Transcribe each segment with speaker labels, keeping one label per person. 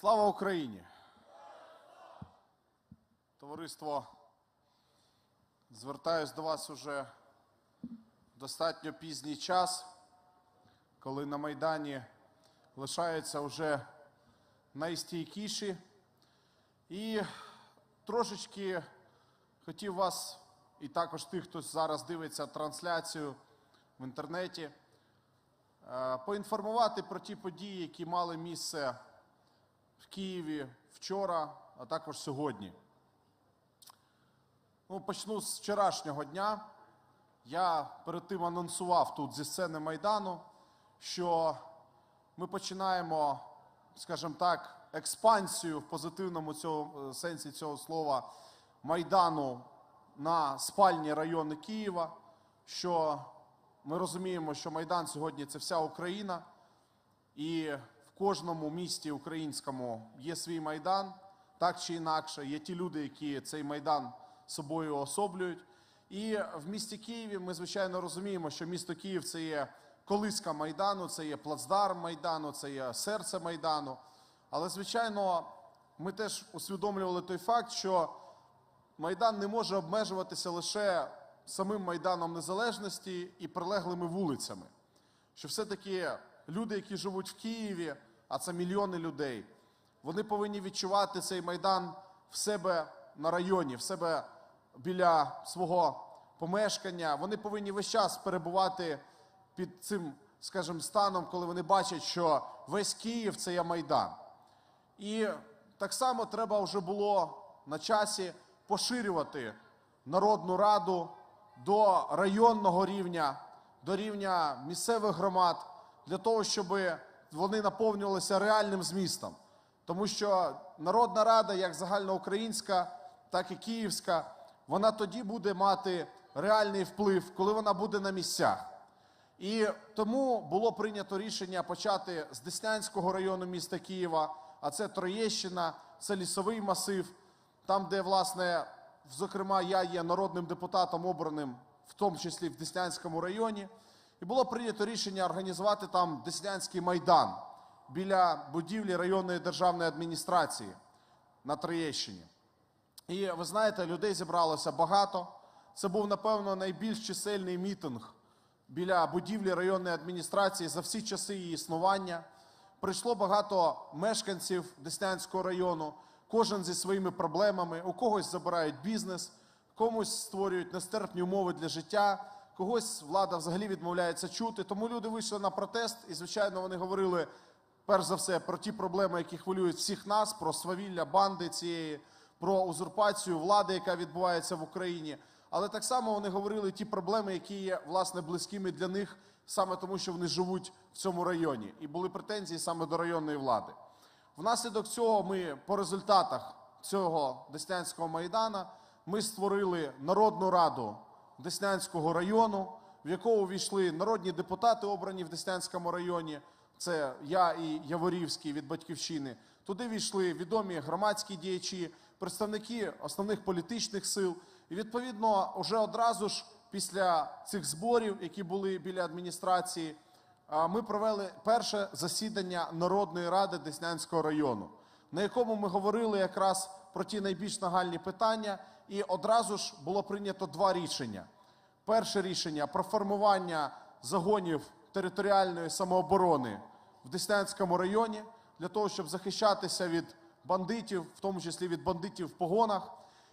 Speaker 1: Слава Україні! Товариство, звертаюсь до вас уже достатньо пізній час, коли на Майдані лишаються вже найстійкіші. І трошечки хотів вас, і також тих, хто зараз дивиться трансляцію в інтернеті, е, поінформувати про ті події, які мали місце в Києві вчора, а також сьогодні. Ну, почну з вчорашнього дня. Я перед тим анонсував тут зі сцени Майдану, що ми починаємо, скажімо так, експансію в позитивному цього, е, сенсі цього слова Майдану на спальні райони Києва. Що ми розуміємо, що Майдан сьогодні це вся Україна. І кожному місті українському є свій майдан, так чи інакше. Є ті люди, які цей майдан собою особлюють. І в місті Києві ми, звичайно, розуміємо, що місто Київ це є колиска майдану, це є плацдарм майдану, це є серце майдану. Але, звичайно, ми теж усвідомлювали той факт, що Майдан не може обмежуватися лише самим Майданом Незалежності і прилеглими вулицями що все-таки люди, які живуть в Києві, а це мільйони людей, вони повинні відчувати цей майдан в себе на районі, в себе біля свого помешкання. Вони повинні весь час перебувати під цим, скажімо, станом, коли вони бачать, що весь Київ це є майдан. І так само треба вже було на часі поширювати Народну раду до районного рівня, до рівня місцевих громад, для того, щоб вони наповнювалися реальним змістом. Тому що Народна Рада, як загальноукраїнська, так і київська, вона тоді буде мати реальний вплив, коли вона буде на місцях. І тому було прийнято рішення почати з Деснянського району міста Києва, а це Троєщина, це лісовий масив, там, де, власне, зокрема, я є народним депутатом, обраним, в тому числі в Деснянському районі. І було прийнято рішення організувати там Деснянський майдан біля будівлі районної державної адміністрації на Троєщині. І ви знаєте, людей зібралося багато. Це був, напевно, найбільш чисельний мітинг біля будівлі районної адміністрації за всі часи її існування. Прийшло багато мешканців Деснянського району, кожен зі своїми проблемами. У когось забирають бізнес, комусь створюють нестерпні умови для життя, когось влада взагалі відмовляється чути. Тому люди вийшли на протест, і, звичайно, вони говорили перш за все про ті проблеми, які хвилюють всіх нас, про свавілля банди цієї, про узурпацію влади, яка відбувається в Україні. Але так само вони говорили ті проблеми, які є власне близькими для них, саме тому, що вони живуть в цьому районі, і були претензії саме до районної влади. Внаслідок цього ми по результатах цього Деснянського майдана ми створили Народну раду Деснянського району, в яку увійшли народні депутати, обрані в Деснянському районі. Це я і Яворівський від батьківщини. Туди війшли відомі громадські діячі, представники основних політичних сил. І відповідно, вже одразу ж після цих зборів, які були біля адміністрації, ми провели перше засідання Народної ради Деснянського району, на якому ми говорили якраз про ті найбільш нагальні питання, і одразу ж було прийнято два рішення. Перше рішення про формування загонів територіальної самооборони в Деснянському районі для того, щоб захищатися від бандитів, в тому числі від бандитів в погонах,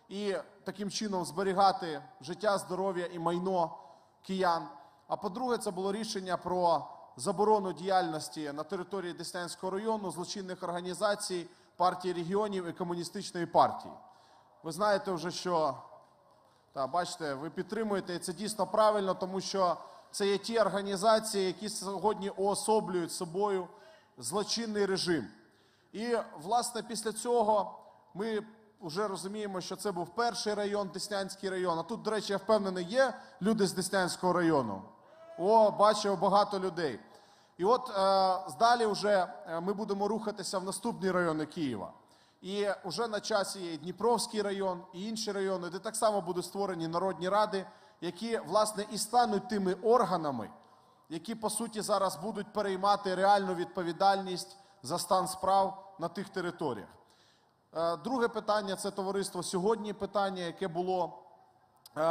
Speaker 1: і таким чином зберігати життя, здоров'я і майно киян. А по-друге, це було рішення про заборону діяльності на території Деснянського району злочинних організацій, партії регіонів і комуністичної партії. Ви знаєте вже, що та бачите, ви підтримуєте, і це дійсно правильно, тому що це є ті організації, які сьогодні уособлюють собою злочинний режим. І власне після цього ми вже розуміємо, що це був перший район, Деснянський район. А тут, до речі, я впевнений, є люди з Деснянського району. О, бачив багато людей. І от е, далі вже е, ми будемо рухатися в наступні райони Києва. І вже на часі Дніпровський район і інші райони, де так само будуть створені народні ради, які власне і стануть тими органами, які по суті зараз будуть переймати реальну відповідальність за стан справ на тих територіях. Е, Друге питання це товариство сьогодні. Питання, яке було е,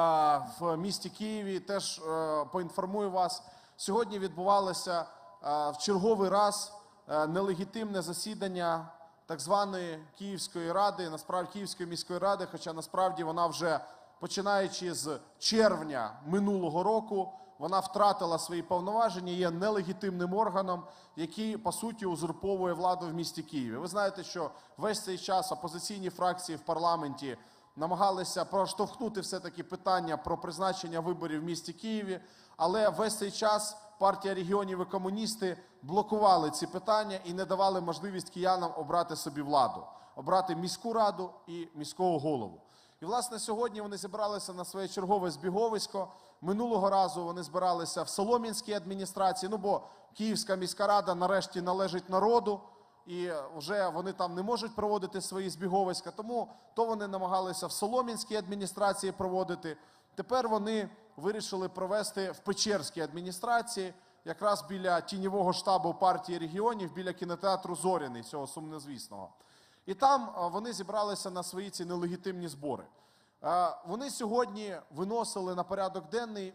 Speaker 1: в місті Києві. Теж е, поінформую вас. Сьогодні відбувалося в черговий раз нелегітимне засідання так званої Київської ради, насправді Київської міської ради, хоча насправді вона вже починаючи з червня минулого року. Вона втратила свої повноваження, є нелегітимним органом, який по суті узурповує владу в місті Києві. Ви знаєте, що весь цей час опозиційні фракції в парламенті намагалися проштовхнути все-таки питання про призначення виборів в місті Києві, але весь цей час партія регіонів і комуністи блокували ці питання і не давали можливість киянам обрати собі владу, обрати міську раду і міського голову. І власне сьогодні вони зібралися на своє чергове збіговисько. Минулого разу вони збиралися в Солом'янській адміністрації. Ну бо Київська міська рада нарешті належить народу, і вже вони там не можуть проводити свої збіговиська. Тому то вони намагалися в Солом'янській адміністрації проводити. Тепер вони вирішили провести в Печерській адміністрації, якраз біля тіньового штабу партії регіонів, біля кінотеатру Зоряний, цього сумнозвісного. І там вони зібралися на свої ці нелегітимні збори. Е, Вони сьогодні виносили на порядок денний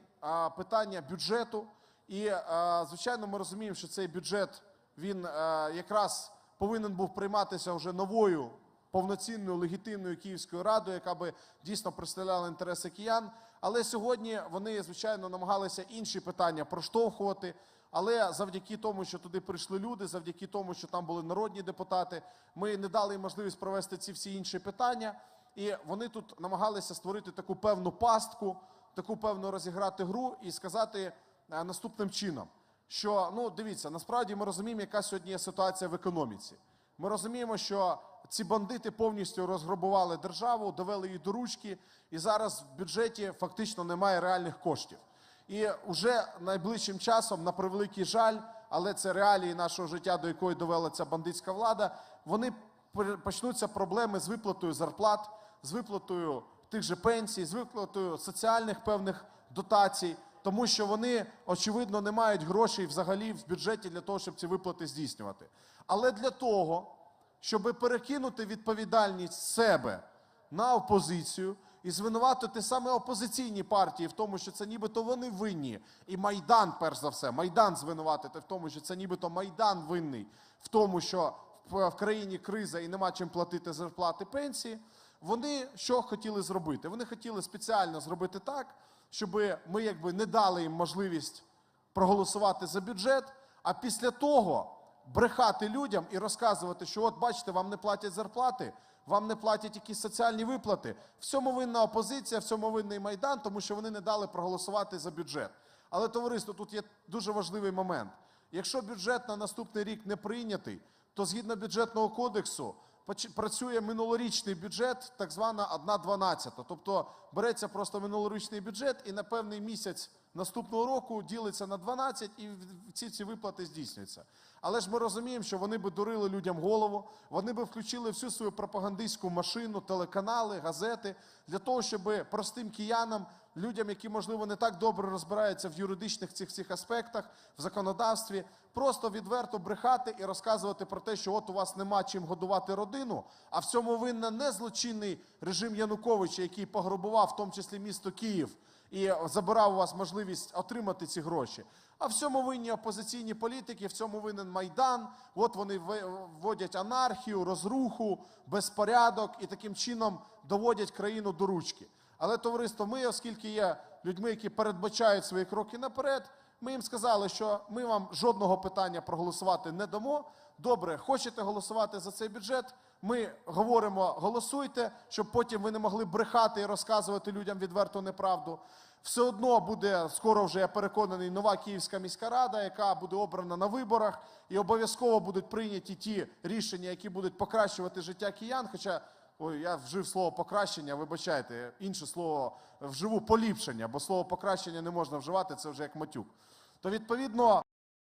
Speaker 1: питання бюджету. І, е, звичайно, ми розуміємо, що цей бюджет він е, якраз повинен був прийматися вже новою повноцінною легітимною Київською радою, яка би дійсно представляла інтереси киян. Але сьогодні вони, звичайно, намагалися інші питання проштовхувати. Але завдяки тому, що туди прийшли люди, завдяки тому, що там були народні депутати, ми не дали їм можливість провести ці всі інші питання. І вони тут намагалися створити таку певну пастку, таку певну розіграти гру і сказати е, наступним чином, що ну дивіться, насправді ми розуміємо, яка сьогодні є ситуація в економіці. Ми розуміємо, що ці бандити повністю розграбували державу, довели її до ручки, і зараз в бюджеті фактично немає реальних коштів. І вже найближчим часом, на превеликий жаль, але це реалії нашого життя, до якої довела ця бандитська влада. Вони почнуться проблеми з виплатою зарплат, з виплатою тих же пенсій, з виплатою соціальних певних дотацій, тому що вони очевидно не мають грошей взагалі в бюджеті для того, щоб ці виплати здійснювати. Але для того, щоб перекинути відповідальність себе на опозицію і звинуватити саме опозиційні партії в тому, що це нібито вони винні, і Майдан, перш за все, Майдан звинуватити в тому, що це нібито Майдан винний в тому, що в країні криза і нема чим платити зарплати пенсії. Вони що хотіли зробити? Вони хотіли спеціально зробити так, щоб ми якби не дали їм можливість проголосувати за бюджет, а після того брехати людям і розказувати, що от бачите, вам не платять зарплати, вам не платять якісь соціальні виплати. В цьому винна опозиція, в цьому винний майдан, тому що вони не дали проголосувати за бюджет. Але товариство, тут є дуже важливий момент. Якщо бюджет на наступний рік не прийнятий, то згідно бюджетного кодексу працює минулорічний бюджет, так звана 1,12. Тобто береться просто минулорічний бюджет і на певний місяць наступного року ділиться на 12 і ці ці виплати здійснюються. Але ж ми розуміємо, що вони би дурили людям голову, вони би включили всю свою пропагандистську машину, телеканали, газети для того, щоб простим киянам, людям, які можливо не так добре розбираються в юридичних цих всіх аспектах, в законодавстві, просто відверто брехати і розказувати про те, що от у вас нема чим годувати родину, а в цьому винна не злочинний режим Януковича, який пограбував в тому числі місто Київ і забирав у вас можливість отримати ці гроші. А в цьому винні опозиційні політики, в цьому винен Майдан. От вони вводять анархію, розруху, безпорядок і таким чином доводять країну до ручки. Але товариство, ми, оскільки є людьми, які передбачають свої кроки наперед, ми їм сказали, що ми вам жодного питання проголосувати не дамо. Добре, хочете голосувати за цей бюджет? Ми говоримо, голосуйте, щоб потім ви не могли брехати і розказувати людям відверту неправду. Все одно буде скоро вже я переконаний нова Київська міська рада, яка буде обрана на виборах, і обов'язково будуть прийняті ті рішення, які будуть покращувати життя киян. Хоча ой, я вжив слово покращення, вибачайте, інше слово вживу поліпшення, бо слово покращення не можна вживати, це вже як матюк. То відповідно